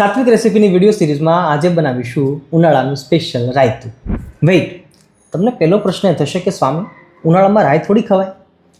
સાત્વિક રેસીપીની video સિરીઝમાં આજે બનાવીશું ઉનાળાનું સ્પેશિયલ રાયતું. વેઇટ તમને પહેલો પ્રશ્ન એ થશે કે સ્વામી, ઉનાળામાં રાય થોડી ખવાય?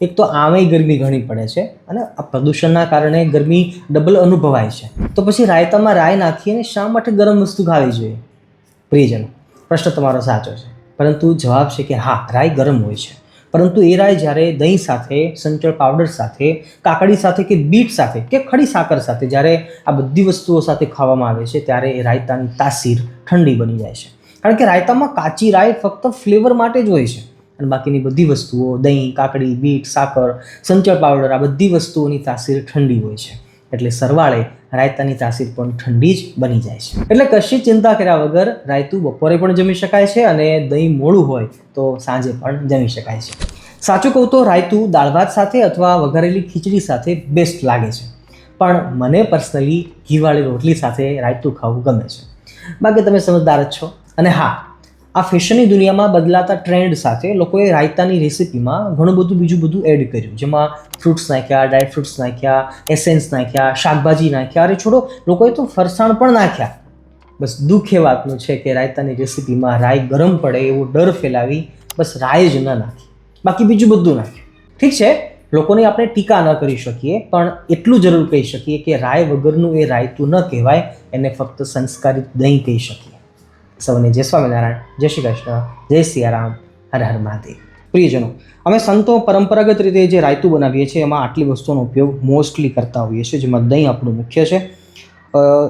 એક તો આમેય ગરમી ઘણી પડે છે અને આ પ્રદૂષણના કારણે ગરમી ડબલ અનુભવાય છે. તો પછી રાયતામાં રાય નાખીને શા માટે ગરમ વસ્તુ ખાવી જોઈએ? પ્રિયજનો, પ્રશ્ન તમારો સાચો છે. પરંતુ જવાબ છે કે હા, રાય ગરમ હોય છે. પરંતુ એ રાય જ્યારે દહીં સાથે, સંચળ પાવડર સાથે, કાકડી સાથે કે બીટ સાથે કે ખડી સાકર સાથે જ્યારે આ બધી વસ્તુઓ સાથે ખાવામાં આવે છે, ત્યારે એ રાયતાની તાસીર ઠંડી બની જાય છે. કારણ કે રાયતામાં કાચી રાય ફક્ત ફ્લેવર માટે જ હોય છે. અને બાકીની બધી વસ્તુઓ, દહીં, કાકડી, બીટ, સાકર, સંચળ પાવડર આ બધી વસ્તુઓની તાસીર ઠંડી હોય છે. એટલે સરવાળે રાયતાની તાસીર પણ ઠંડી જ બની જાય છે. એટલે કશી ચિંતા કર્યા વગર રાયતું બપોરે પણ જમી શકાય છે અને દહીં મોડું હોય તો સાંજે પણ જમી શકાય છે. સાચું કહું તો રાયતું દાળ ભાત સાથે અથવા વઘારેલી ખીચડી સાથે બેસ્ટ લાગે છે. પણ મને પર્સનલી ઘીવાળી રોટલી સાથે રાયતું ખાવું ગમે છે. બાકી તમે સમજદાર જ છો. અને હા આ ફેશનની દુનિયામાં બદલાતા ટ્રેન્ડ સાથે લોકોએ રાયતાની રેસિપીમાં ઘણું બધું બીજું બધું એડ કર્યું. જેમાં ફ્રૂટ્સ નાખ્યા ડ્રાય ફ્રૂટ્સ નાખ્યા એસેન્સ નાખ્યા, શાકભાજી નાખ્યા. અરે છોડો, લોકોએ તો ફરસાણ પણ નાખ્યા. બસ દુઃખ એ વાતનું છે કે રાયતાની રેસિપીમાં રાય ગરમ પડે એવો ડર ફેલાવી બસ રાય જ ન નાખી. બાકી બીજું બધું નાખ્યું. ઠીક છે, લોકોને આપણે ટીકા ન કરી શકીએ, પણ એટલું જરૂર કહી શકીએ કે રાય વગરનું એ રાયતું ન કહેવાય, એને ફક્ત સંસ્કારિત દહીં કહી શકીએ. સૌને જય સ્વામિનારાયણ, જય શ્રી કૃષ્ણ, જય સિયારામ, હર હર મહાદેવ. પ્રિયજનો, અમે સંતો પરંપરાગત રીતે જે રાયતું બનાવીએ છીએ, એમાં આટલી વસ્તુઓનો ઉપયોગ મોસ્ટલી કરતા હોઈએ છીએ, જેમાં દહીં આપણું મુખ્ય છે.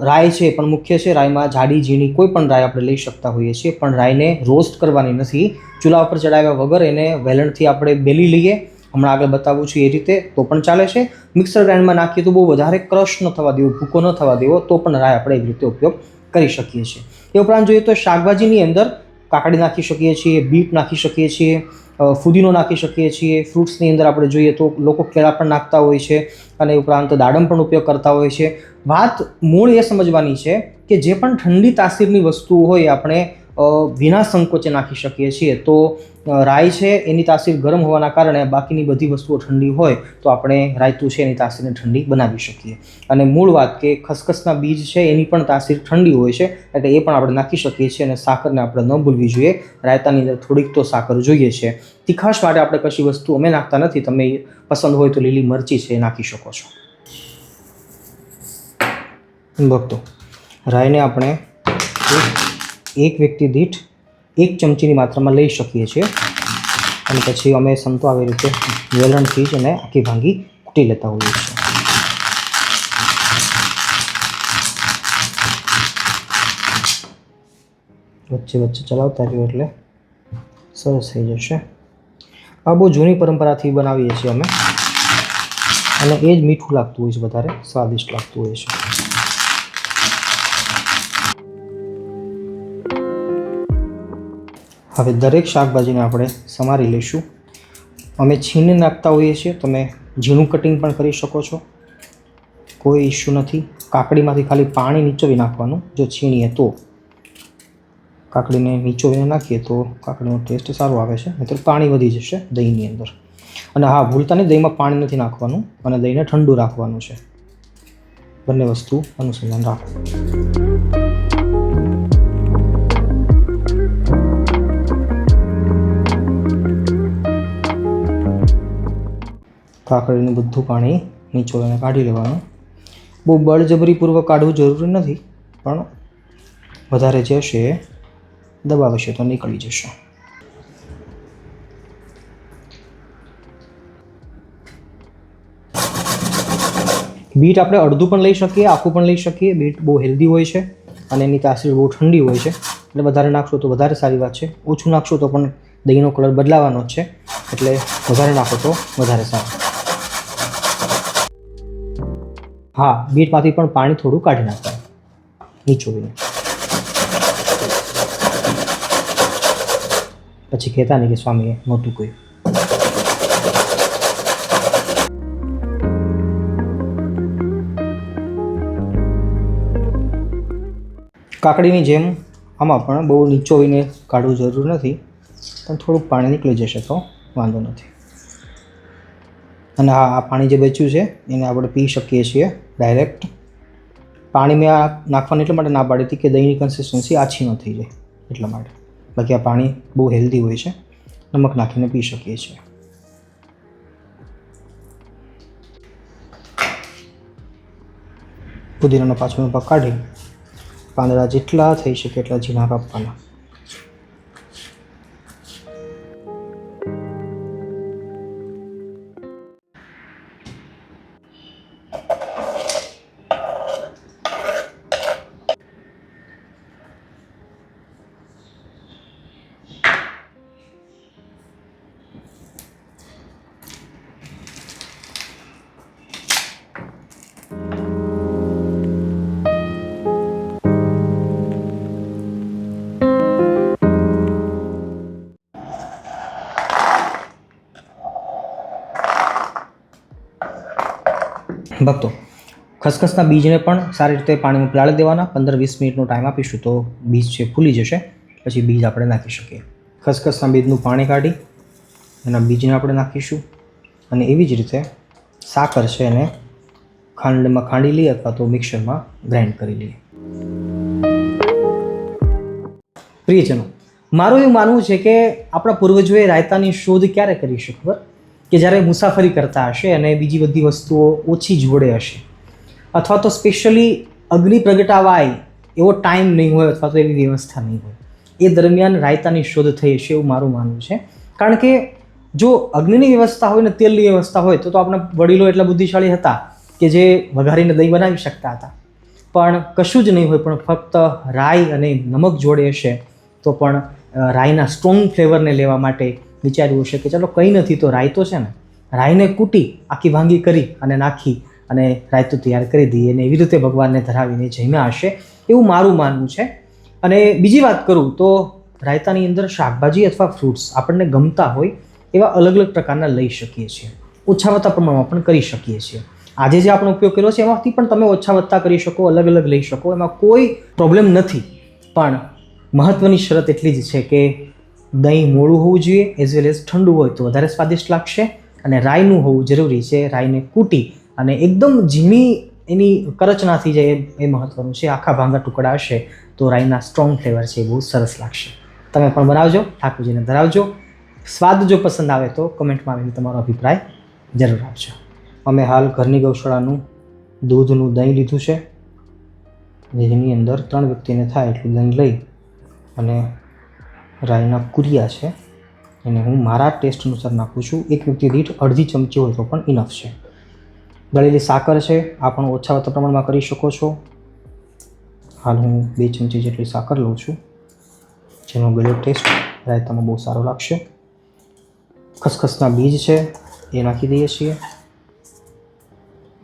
રાય છે પણ મુખ્ય છે. રાયમાં જાડી, ઝીણી કોઈ પણ રાય આપણે લઈ શકતા હોઈએ છીએ, પણ રાયને રોસ્ટ કરવાની નથી. ચૂલા ઉપર ચડાવ્યા વગર એને વેલણથી આપણે બેલી લઈએ. હમણાં આગળ બતાવું છું એ રીતે તો પણ ચાલે છે. મિક્સર ગ્રાઇન્ડમાં નાખીએ તો બહુ વધારે ક્રશ ન થવા દેવો, ભૂકો ન થવા દેવો, તો પણ રાય આપણે એવી રીતે ઉપયોગ કરી શકીએ છીએ. એ ઉપરાંત જોઈએ તો શાકભાજીની અંદર કાકડી નાખી શકીએ છીએ, બીટ નાખી શકીએ છીએ ફુદીનો નાખી શકીએ છીએ, ફ્રૂટ્સની અંદર આપણે જોઈએ તો લોકો કેળા પણ નાખતા હોય છે અને ઉપરાંત દાડમ પણ ઉપયોગ કરતા હોય છે. વાત મૂળ એ સમજવાની છે કે જે પણ ઠંડી તાસીરની વસ્તુઓ હોય આપણે વિના સંકોચે નાખી શકીએ છીએ. તો રાઈ છે, એની તાસીર ગરમ હોવાના કારણે બાકીની બધી વસ્તુઓ ઠંડી હોય તો આપણે રાયતું છે, એની તાસીરને ઠંડી બનાવી શકીએ. અને મૂળ વાત કે ખસખસના બીજ છે, એની પણ તાસીર ઠંડી હોય છે, એટલે એ પણ આપણે નાખી શકીએ છીએ અને સાકરને આપણે ન ભૂલવી જોઈએ. રાયતાની અંદર થોડીક તો સાકર જોઈએ છે. તીખાશ માટે આપણે કશી વસ્તુ અમે નાખતા નથી. તમે પસંદ હોય તો લીલી મરચી છે, એ નાખી શકો છો. ભક્તો રાયને આપણે એક- વ્યક્તિ દીઠ એક ચમચીની માત્રામાં લઈ શકીએ છીએ. અને પછી અમે સંતો આવી રીતે વેલણથી જ એને આખી ભાંગી કૂટી લેતા હોઈએ છીએ. વચ્ચે વચ્ચે ચલાવતા રહ્યો એટલે સરસ થઈ જશે. આ બહુ જૂની પરંપરાથી બનાવીએ છીએ અમે. અને એ જ મીઠું લાગતું હોય છે, વધારે સ્વાદિષ્ટ લાગતું હોય છે. હવે દરેક શાકભાજીને આપણે સમારી લઈશું. અમે છીણી નાખતા હોઈએ છીએ, તમે ઝીણું કટિંગ પણ કરી શકો છો. કોઈ ઇશ્યુ નથી. કાકડીમાંથી ખાલી પાણી નીચોવી નાખવાનું, જો છીણીએ તો. કાકડીને નીચોવીને નાખીએ તો કાકડીનો ટેસ્ટ સારો આવે છે નહીં પાણી વધી જશે દહીંની અંદર. અને હા, ભૂલતા નહીં, દહીંમાં પાણી નથી નાખવાનું અને દહીંને ઠંડુ રાખવાનું છે. બંને વસ્તુ અનુસંધાન રાખો. કાકડીનું બધું પાણી નીચોવીને કાઢી લેવાનું. બહુ બળજબરીપૂર્વક કાઢવું જરૂરી નથી, પણ વધારે જશે દબાવશે તો નીકળી જશે. બીટ આપણે અડધું પણ લઈ શકીએ, આખું પણ લઈ શકીએ. બીટ બહુ હેલ્ધી હોય છે અને એની તાસીર બહુ ઠંડી હોય છે. એટલે વધારે નાખશો તો વધારે સારી વાત છે. ઓછું નાખશો તો પણ દહીંનો કલર બદલાવાનો જ છે. એટલે વધારે નાખો તો વધારે સારું. હા, બીટમાંથી પણ પાણી થોડું કાઢી નાખવાનું. નીચોવીને પછી કહેતા નહીં કે સ્વામીએ નહોતું કહ્યું કાકડીની જેમ આમાં પણ બહુ નીચોવીને કાઢવું જરૂર નથી, પણ થોડુંક પાણી નીકળી જશે તો વાંધો નથી. અને હા આ પાણી જે બચ્યું છે, એને આપણે પી શકીએ છીએ ડાયરેક્ટ પાણી મેં આ નાખવાની એટલા માટે ના પાડી હતી કે દહીંની કન્સિસ્ટન્સી આછી ન થઈ જાય એટલા માટે. બાકી આ પાણી બહુ હેલ્ધી હોય છે, નમક નાખીને પી શકીએ છીએ. પુદીનાનો પાછળનો ભાગ કાઢી પાંદડા જેટલા થઈ શકે એટલા ઝીણા કાપવાના ભક્તો, ખસખસના બીજને પણ સારી રીતે પાણીમાં પલાળી દેવાના, પંદર વીસ મિનિટનો ટાઈમ આપીશું તો બીજ છે ફૂલી જશે, પછી બીજ આપણે નાખી શકીએ. ખસખસના બીજનું પાણી કાઢી એના બીજને આપણે નાખીશું અને એવી જ રીતે સાકર છે એને ખાંડમાં ખાંડી લઈએ અથવા તો મિક્સરમાં ગ્રાઇન્ડ કરી લઈએ. પ્રિયજનો, મારું એવું માનવું છે કે આપણા પૂર્વજોએ રાયતાની શોધ ક્યારે કરી છે ખબર? કે જ્યારે મુસાફરી કરતા હશે અને બીજી બધી વસ્તુઓ ઓછી જોડે હશે, અથવા તો સ્પેશિયલી અગ્નિ પ્રગટાવાય એવો ટાઈમ નહીં હોય અથવા તો એવી વ્યવસ્થા નહીં હોય, એ દરમિયાન રાયતાની શોધ થઈ હશે એવું મારું માનવું છે. કારણ કે જો અગ્નિની વ્યવસ્થા હોય ને તેલની વ્યવસ્થા હોય, તો તો આપણા વડીલો એટલા બુદ્ધિશાળી હતા કે જે વઘારીને દહીં બનાવી શકતા હતા. પણ કશું જ નહીં હોય, પણ ફક્ત રાઈ અને નમક જોડે હશે, તો પણ રાઈના સ્ટ્રોંગ ફ્લેવરને લેવા માટે વિચાર્યું હશે કે ચાલો કંઈ નથી તો રાયતો છે ને રાઈને કૂટી આખી વાંગી કરી અને નાખી અને રાયતું તૈયાર કરી દઈએ અને એવી રીતે ભગવાનને ધરાવીને જમ્યા હશે એવું મારું માનવું છે. અને બીજી વાત કરું તો રાયતાની અંદર શાકભાજી અથવા ફ્રૂટ્સ આપણને ગમતા હોય એવા અલગ અલગ પ્રકારના લઈ શકીએ છીએ. ઓછા વત્તા પ્રમાણમાં પણ કરી શકીએ છીએ. આજે જે આપણે ઉપયોગ કર્યો છે એમાંથી પણ તમે ઓછા વત્તા કરી શકો, અલગ અલગ લઈ શકો, એમાં કોઈ પ્રોબ્લેમ નથી. પણ મહત્ત્વની શરત એટલી જ છે કે દહીં મોળું હોવું જોઈએ એઝ વેલ એઝ ઠંડુ હોય તો વધારે સ્વાદિષ્ટ લાગશે. અને રાઈનું હોવું જરૂરી છે, રાઈને કૂટી અને એકદમ ઝીણી એની કરચનાથી જાય એ- મહત્ત્વનું છે. આખા ભાંગા ટુકડા હશે તો રાઈના સ્ટ્રોંગ ફ્લેવર છે એ બહુ સરસ લાગશે. તમે પણ બનાવજો, ઠાકોરજીને ધરાવજો. સ્વાદ જો પસંદ આવે તો કમેન્ટમાં આવીને તમારો અભિપ્રાય જરૂર આપજો. અમે હાલ ઘરની ગૌશાળાનું દૂધનું દહીં લીધું છે. જેની અંદર ત્રણ વ્યક્તિને થાય એટલું દહીં લઈ અને રાઈના કુરિયા છે. એને હું મારા ટેસ્ટ અનુસાર નાખું છું. એક વ્યક્તિ દીઠ અડધી ચમચી હોય તો પણ ઇનફ છે. ગળેલી સાકર છે. આ પણ ઓછા પ્રમાણમાં કરી શકો છો. હાલ હું બે ચમચી જેટલી સાકર લઉં છું. જેનો ગળ્યો ટેસ્ટ રાયતામાં બહુ સારો લાગશે. ખસખસના બીજ છે. એ નાખી દઈએ છીએ.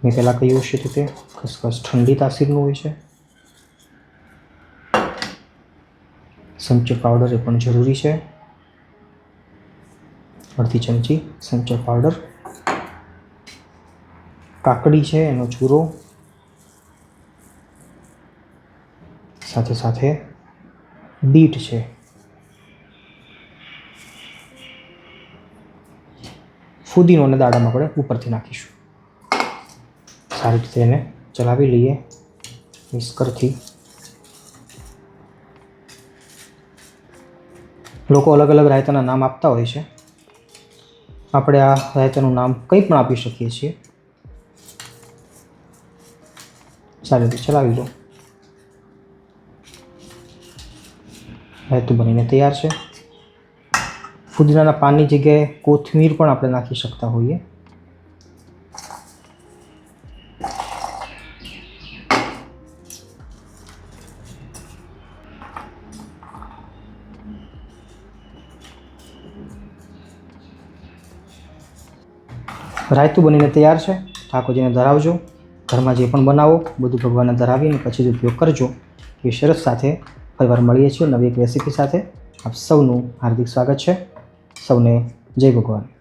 મેં પહેલાં કહ્યું છે તે ખસખસ ઠંડી તાસીરનું હોય છે. સંચર પાવડર એ પણ જરૂરી છે. અડધી ચમચી સંચર પાવડર કાકડી છે, એનો ચૂરો. સાથે સાથે બીટ છે. ફૂદીનો અને દાડામાં આપણે ઉપરથી નાખીશું. સારી રીતે એને ચલાવી લઈએ. મિક્સરથી લોકો અલગ અલગ રાયતાના નામ આપતા હોય છે. આપણે આ રાયતાનું નામ કંઈ પણ આપી શકીએ છીએ. સારી રીતે ચલાવી લો રાયતું બનીને તૈયાર છે. ફુદીનાના પાનની જગ્યાએ કોથમીર પણ આપણે નાખી શકતા હોઈએ. રાયતું બનીને તૈયાર છે. ઠાકોરજીને ધરાવજો. ઘરમાં જે પણ બનાવો, બધું ભગવાનને ધરાવીને પછી જ ઉપયોગ કરજો. એ શરત સાથે ફરીવાર મળીએ છીએ નવી એક રેસીપી સાથે. આપ સૌનું હાર્દિક સ્વાગત છે. સૌને જય ભગવાન.